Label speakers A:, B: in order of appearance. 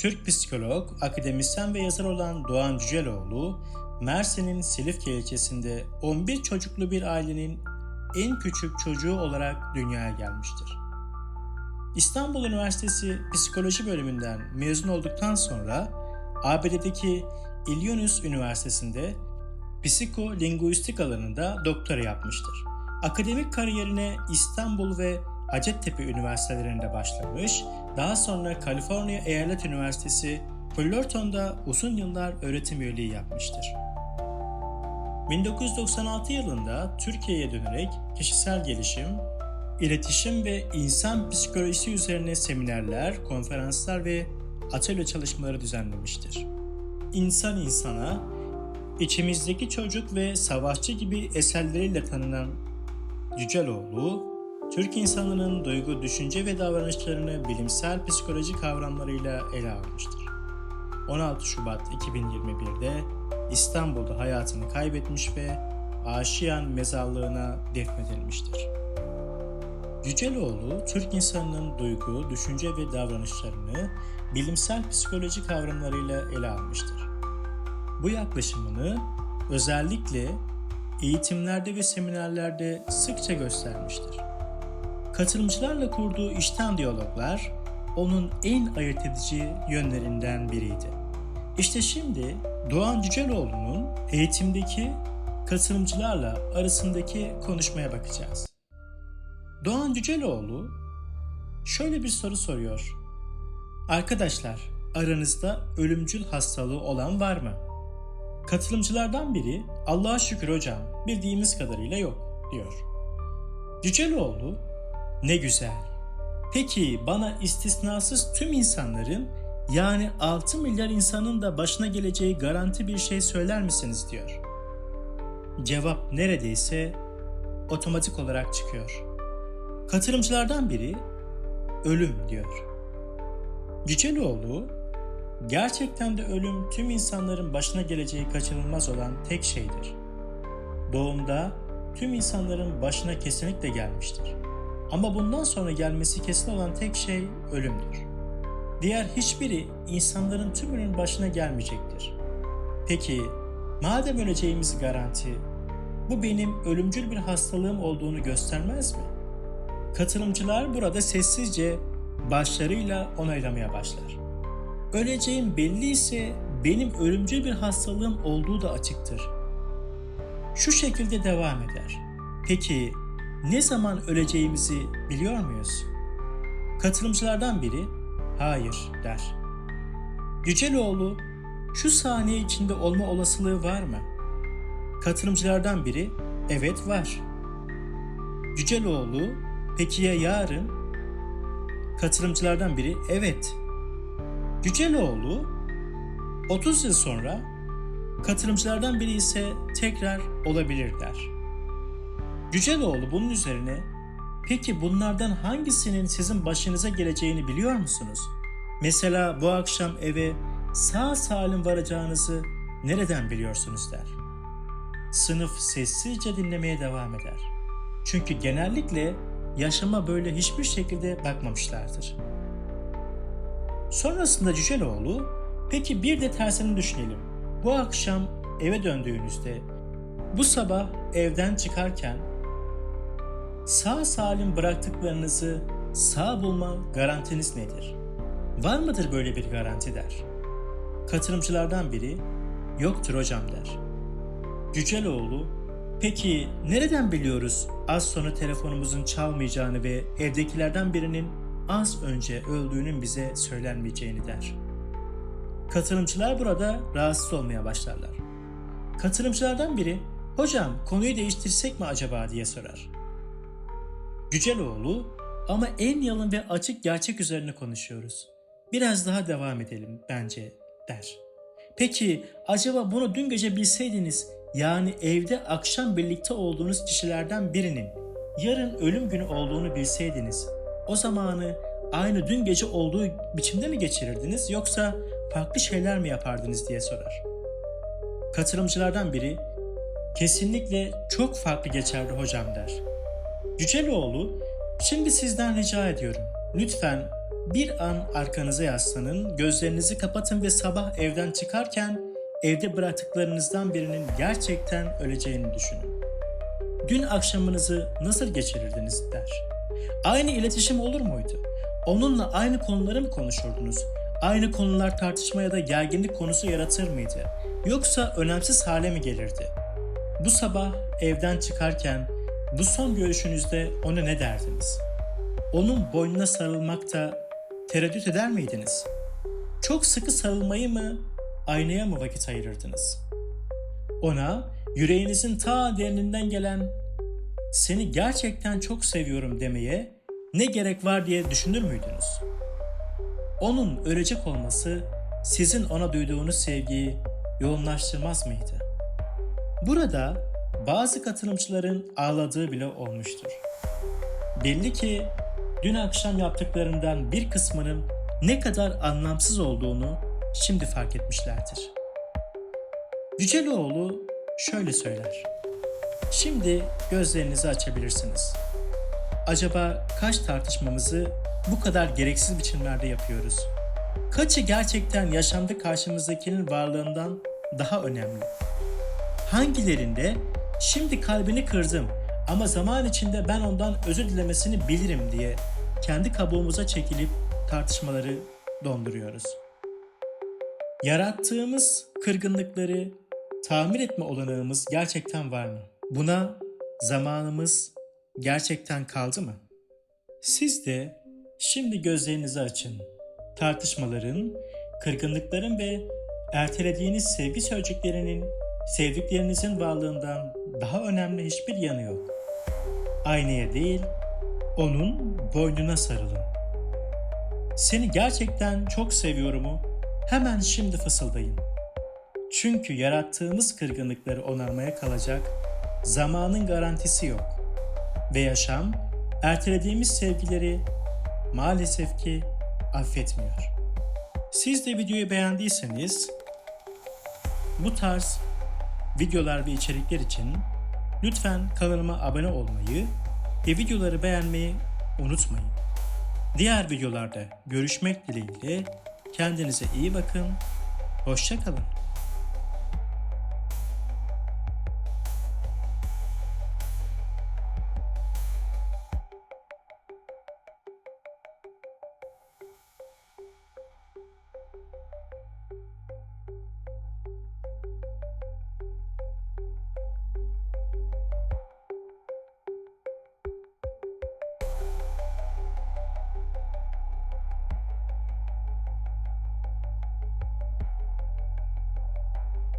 A: Türk psikolog, akademisyen ve yazar olan Doğan Cüceloğlu, Mersin'in Silifke ilçesinde 11 çocuklu bir ailenin en küçük çocuğu olarak dünyaya gelmiştir. İstanbul Üniversitesi Psikoloji bölümünden mezun olduktan sonra ABD'deki Illinois Üniversitesi'nde psikolinguistik alanında doktora yapmıştır. Akademik kariyerine İstanbul ve Hacettepe Üniversitelerinde başlamış, daha sonra Kaliforniya Eyalet Üniversitesi Fullerton'da uzun yıllar öğretim üyeliği yapmıştır. 1996 yılında Türkiye'ye dönerek kişisel gelişim, iletişim ve insan psikolojisi üzerine seminerler, konferanslar ve atölye çalışmaları düzenlemiştir. İnsan insana, içimizdeki çocuk ve savaşçı gibi eserleriyle tanınan Yüceloğlu, Türk insanının duygu, düşünce ve davranışlarını bilimsel psikoloji kavramlarıyla ele almıştır. 16 Şubat 2021'de İstanbul'da hayatını kaybetmiş ve Aşiyan mezarlığına defnedilmiştir. Yüceloğlu, Türk insanının duygu, düşünce ve davranışlarını bilimsel psikoloji kavramlarıyla ele almıştır. Bu yaklaşımını özellikle eğitimlerde ve seminerlerde sıkça göstermiştir. Katılımcılarla kurduğu içten diyaloglar onun en ayırt edici yönlerinden biriydi. İşte şimdi Doğan Cüceloğlu'nun eğitimdeki katılımcılarla arasındaki konuşmaya bakacağız. Doğan Cüceloğlu şöyle bir soru soruyor. Arkadaşlar aranızda ölümcül hastalığı olan var mı? Katılımcılardan biri Allah'a şükür hocam bildiğimiz kadarıyla yok diyor. Cüceloğlu ne güzel. Peki bana istisnasız tüm insanların yani 6 milyar insanın da başına geleceği garanti bir şey söyler misiniz diyor. Cevap neredeyse otomatik olarak çıkıyor. Katılımcılardan biri ölüm diyor. Cüceloğlu gerçekten de ölüm tüm insanların başına geleceği kaçınılmaz olan tek şeydir. Doğumda tüm insanların başına kesinlikle gelmiştir. Ama bundan sonra gelmesi kesin olan tek şey ölümdür. Diğer hiçbiri insanların tümünün başına gelmeyecektir. Peki madem öleceğimiz garanti, bu benim ölümcül bir hastalığım olduğunu göstermez mi? Katılımcılar burada sessizce başlarıyla onaylamaya başlar. Öleceğim belli ise benim ölümcül bir hastalığım olduğu da açıktır. Şu şekilde devam eder. Peki ne zaman öleceğimizi biliyor muyuz? Katılımcılardan biri hayır der. Yüceloğlu şu saniye içinde olma olasılığı var mı? Katılımcılardan biri evet var. Yüceloğlu peki ya yarın? Katılımcılardan biri evet. Yüceloğlu 30 yıl sonra katılımcılardan biri ise tekrar olabilir der. Yüceloğlu bunun üzerine peki bunlardan hangisinin sizin başınıza geleceğini biliyor musunuz? Mesela bu akşam eve sağ salim varacağınızı nereden biliyorsunuz der. Sınıf sessizce dinlemeye devam eder. Çünkü genellikle yaşama böyle hiçbir şekilde bakmamışlardır. Sonrasında Cüceloğlu, peki bir de tersini düşünelim. Bu akşam eve döndüğünüzde, bu sabah evden çıkarken sağ salim bıraktıklarınızı sağ bulma garantiniz nedir? Var mıdır böyle bir garanti der. Katılımcılardan biri yoktur hocam der. Cüceloğlu peki nereden biliyoruz az sonra telefonumuzun çalmayacağını ve evdekilerden birinin az önce öldüğünün bize söylenmeyeceğini der. Katılımcılar burada rahatsız olmaya başlarlar. Katılımcılardan biri hocam konuyu değiştirsek mi acaba diye sorar. Güceloğlu ama en yalın ve açık gerçek üzerine konuşuyoruz. Biraz daha devam edelim bence der. Peki acaba bunu dün gece bilseydiniz yani evde akşam birlikte olduğunuz kişilerden birinin yarın ölüm günü olduğunu bilseydiniz o zamanı aynı dün gece olduğu biçimde mi geçirirdiniz yoksa farklı şeyler mi yapardınız diye sorar. Katılımcılardan biri kesinlikle çok farklı geçerdi hocam der. Yüceloğlu şimdi sizden rica ediyorum lütfen Bir an arkanıza yaslanın, gözlerinizi kapatın ve sabah evden çıkarken evde bıraktıklarınızdan birinin gerçekten öleceğini düşünün. Dün akşamınızı nasıl geçirirdiniz der. Aynı iletişim olur muydu? Onunla aynı konuları mı konuşurdunuz? Aynı konular tartışma ya da gerginlik konusu yaratır mıydı? Yoksa önemsiz hale mi gelirdi? Bu sabah evden çıkarken bu son görüşünüzde ona ne derdiniz? Onun boynuna sarılmakta tereddüt eder miydiniz? Çok sıkı sarılmayı mı, aynaya mı vakit ayırırdınız? Ona yüreğinizin ta derininden gelen seni gerçekten çok seviyorum demeye ne gerek var diye düşünür müydünüz? Onun ölecek olması sizin ona duyduğunuz sevgiyi yoğunlaştırmaz mıydı? Burada bazı katılımcıların ağladığı bile olmuştur. Belli ki dün akşam yaptıklarından bir kısmının ne kadar anlamsız olduğunu şimdi fark etmişlerdir. Yüceloğlu şöyle söyler. Şimdi gözlerinizi açabilirsiniz. Acaba kaç tartışmamızı bu kadar gereksiz biçimlerde yapıyoruz? Kaçı gerçekten yaşamda karşımızdakinin varlığından daha önemli? Hangilerinde şimdi kalbini kırdım ama zaman içinde ben ondan özür dilemesini bilirim diye kendi kabuğumuza çekilip tartışmaları donduruyoruz. Yarattığımız kırgınlıkları tamir etme olanağımız gerçekten var mı? Buna zamanımız gerçekten kaldı mı? Siz de şimdi gözlerinizi açın. Tartışmaların, kırgınlıkların ve ertelediğiniz sevgi sözcüklerinin sevdiklerinizin varlığından daha önemli hiçbir yanı yok. Aynaya değil, onun boynuna sarılın. Seni gerçekten çok seviyorumu hemen şimdi fısıldayın. Çünkü yarattığımız kırgınlıkları onarmaya kalacak zamanın garantisi yok. Ve yaşam ertelediğimiz sevgileri maalesef ki affetmiyor. Siz de videoyu beğendiyseniz bu tarz videolar ve içerikler için lütfen kanalıma abone olmayı ve videoları beğenmeyi unutmayın. Diğer videolarda görüşmek dileğiyle kendinize iyi bakın, hoşçakalın.